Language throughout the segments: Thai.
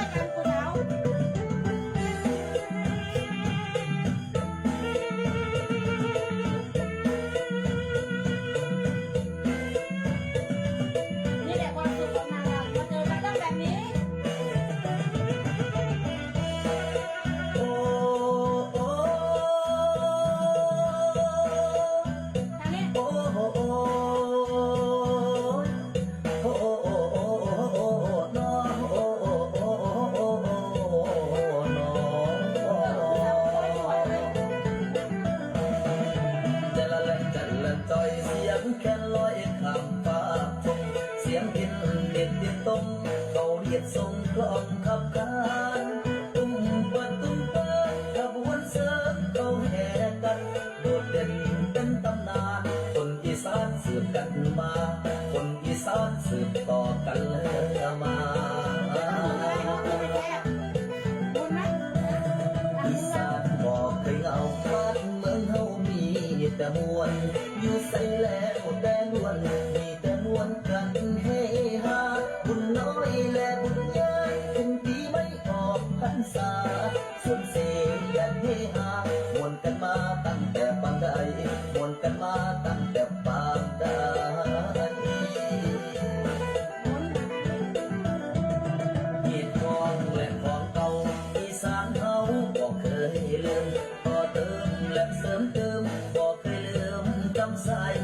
Bye. เขาเรียกส่งกลองขับขานตุ้มปัดตุ้มเปิดขบวนเสิร์ฟเขาแห่กันโดดเด่นเป็นตำนาน คนอีสานสืบกันมา คนอีสานสืบต่อกันเลยมาอีสานบอกเคยเอาบ้านเมืองเฮามีแต่มวลอยู่ใส่แล้ว มวนกันมาตั้งแต่ปางใดกีดทองและของเก่าอีสานเฮาบ่เคยลืมต่อเติมและเสริมเติมบ่เคยลืมจำสาย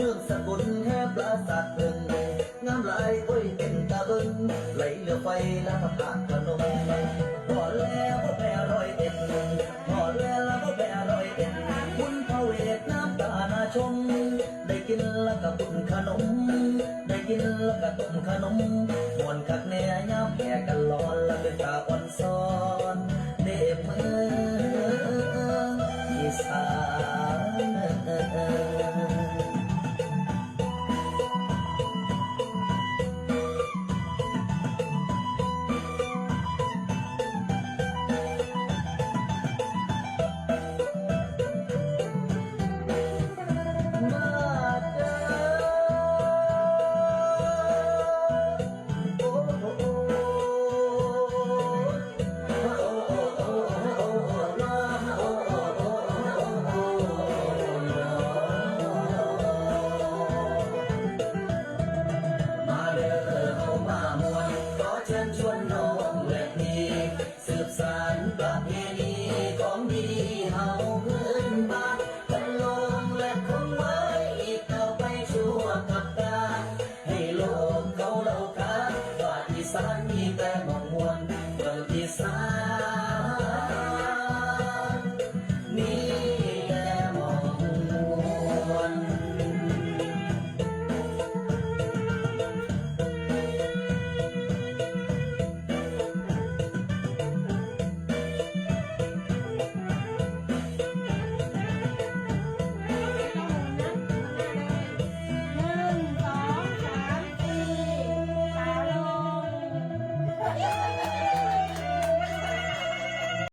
เนื่องสกุลแห่ปราสาทเพิงงามหลายโอ้ยเป็นตาเบิงไหลเรือไฟและพระธาตุนมพอแล้วก็แปรรอยเอ็นพอแล้วก็แปรรอยเอ็นคุณพระเวทน้ำตานาชม ได้กินแล้วก็ตุนขนม ได้กินแล้วก็ต้มขนมมวนคักแน่ยาม canción.